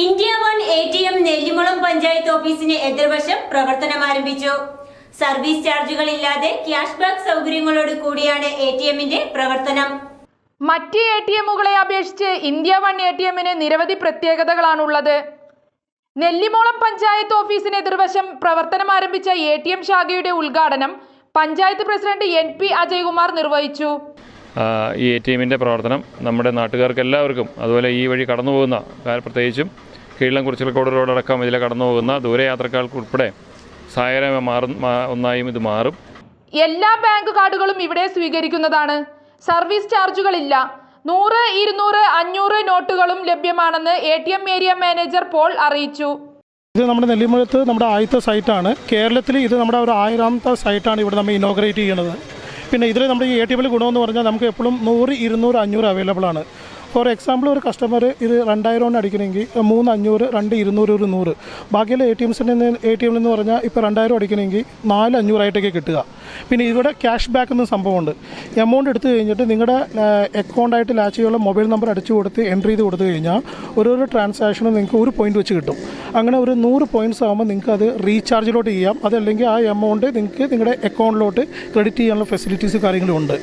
India one A T M Nellimulam panchayat ഓഫീസിന് എതിർവശം പ്രവർത്തനം ആരംഭിച്ചു. സർവീസ് ചാർജുകൾ ഇല്ലാതെ ക്യാഷ് ബാക്ക് സൗകര്യങ്ങളോട് കൂടിയാണ് എ ടി എമ്മിന്റെ പ്രവർത്തനം. മറ്റ് എ ടി എമ്മുകളെ അപേക്ഷിച്ച് ഇന്ത്യ വൺ എ ടി എമ്മിന് നിരവധി പ്രത്യേകതകളാണുള്ളത്. നെല്ലിമോളം പഞ്ചായത്ത് ഓഫീസിന് എതിർവശം പ്രവർത്തനം ആരംഭിച്ച എ ടി എം ശാഖയുടെ ഉദ്ഘാടനം panchayat president N P Ajaykumar നിർവഹിച്ചു. ഈ എ ടി എമ്മിന്റെ പ്രവർത്തനം നമ്മുടെ നാട്ടുകാർക്ക് എല്ലാവർക്കും അതുപോലെ ഈ വഴി കടന്നു പോകുന്ന പ്രത്യേകിച്ചും കീഴം കുറിച്ചിലക്കോട് റോഡടക്കം ഇതിലെ കടന്നു പോകുന്ന ദൂരയാത്രക്കാർക്കുൾപ്പെടെ സഹായകരമായി മാറും ഒന്നായും ഇത് മാറും. എല്ലാ ബാങ്ക് കാർഡുകളും ഇവിടെ സ്വീകരിക്കുന്നതാണ്. സർവീസ് ചാർജുകളില്ല. നൂറ് ഇരുന്നൂറ് അഞ്ഞൂറ് നോട്ടുകളും ലഭ്യമാണെന്ന് A T M area manager Paul അറിയിച്ചു. ഇത് നമ്മുടെ നെല്ലിമുഴത്ത് നമ്മുടെ ആദ്യത്തെ സൈറ്റാണ്. കേരളത്തിൽ ഇത് നമ്മുടെ ഒരു ആയിരാമത്തെ സൈറ്റാണ് ഇവിടെ നമ്മൾ ഇനോഗ്രേറ്റ് ചെയ്യണത് പിന്നെ ഇതിൽ നമ്മുടെ ഈ എ ടി എമ്മിൽ ഗുണമെന്ന് പറഞ്ഞാൽ നമുക്ക് എപ്പോഴും നൂറ് ഇരുന്നൂറ് അഞ്ഞൂറ് അവൈലബിൾ ആണ്. ഫോർ എക്സാമ്പിൾ ഒരു കസ്റ്റമർ ഇത് രണ്ടായിരം അടിക്കണമെങ്കിൽ മൂന്ന് അഞ്ഞൂറ് രണ്ട് ഇരുന്നൂറ് ഒരു നൂറ്. ബാക്കിയുള്ള എ ടി എംസിന്റെ എ ടി എമ്മിൽ എന്ന് പറഞ്ഞാൽ ഇപ്പോൾ രണ്ടായിരം അടിക്കണമെങ്കിൽ നാല് അഞ്ഞൂറായിട്ടൊക്കെ കിട്ടുക. പിന്നെ ഇവിടെ ക്യാഷ് ബാക്ക് എന്ന സംഭവമുണ്ട്. എമൗണ്ട് എടുത്തു കഴിഞ്ഞിട്ട് നിങ്ങളുടെ അക്കൗണ്ടായിട്ട് ലാച്ച് ചെയ്യാനുള്ള മൊബൈൽ നമ്പർ അടിച്ചു കൊടുത്ത് എൻട്രി ചെയ്ത് കൊടുത്തു കഴിഞ്ഞാൽ ഓരോരോ ട്രാൻസാക്ഷനും നിങ്ങൾക്ക് ഒരു പോയിന്റ് വെച്ച് കിട്ടും. അങ്ങനെ ഒരു നൂറ് പോയിന്റ്സ് ആകുമ്പോൾ നിങ്ങൾക്ക് അത് റീചാർജിലോട്ട് ചെയ്യാം. അതല്ലെങ്കിൽ ആ എമൗണ്ട് നിങ്ങൾക്ക് നിങ്ങളുടെ അക്കൗണ്ടിലോട്ട് ക്രെഡിറ്റ് ചെയ്യാനുള്ള ഫെസിലിറ്റീസ് കാര്യങ്ങളും ഉണ്ട്.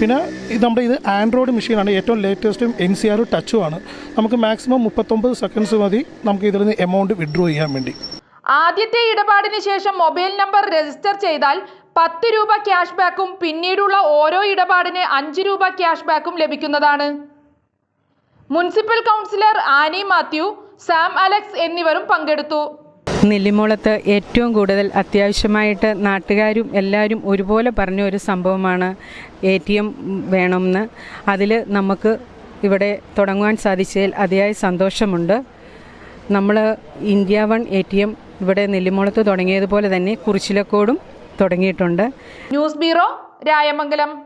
പിന്നെ നമ്മുടെ ഇത് ആൻഡ്രോയിഡ് മെഷീനാണ് ഏറ്റവും ലേറ്റസ്റ്റും എൻ സി ആർ ടച്ചുമാണ് നമുക്ക് മാക്സിമം മുപ്പത്തൊമ്പത് സെക്കൻഡ്സ് മതി നമുക്ക് ഇതിൽ നിന്ന് എമൗണ്ട് വിഡ്രോ ചെയ്യാൻ വേണ്ടി. ആദ്യത്തെ ഇടപാടിന് ശേഷം മൊബൈൽ നമ്പർ രജിസ്റ്റർ ചെയ്താൽ പത്ത് രൂപ ക്യാഷ് ബാക്കും പിന്നീടുള്ള ഓരോ ഇടപാടിന് അഞ്ച് രൂപ ക്യാഷ് ബാക്കും ലഭിക്കുന്നതാണ്. Municipal councillor Annie Mathew Sam Alex എന്നിവരും പങ്കെടുത്തു. നെല്ലിമോളത്ത് ഏറ്റവും കൂടുതൽ അത്യാവശ്യമായിട്ട് നാട്ടുകാരും എല്ലാവരും ഒരുപോലെ പറഞ്ഞ ഒരു സംഭവമാണ് എ ടി എം വേണമെന്ന്. അതിൽ നമുക്ക് ഇവിടെ തുടങ്ങുവാൻ സാധിച്ചതിൽ അതിയായ സന്തോഷമുണ്ട്. നമ്മൾ India one A T M ഇവിടെ നെല്ലിമോളത്ത് തുടങ്ങിയതുപോലെ തന്നെ കുറിച്ചിലക്കോടും തുടങ്ങിയിട്ടുണ്ട്. News bureau Rayamangalam.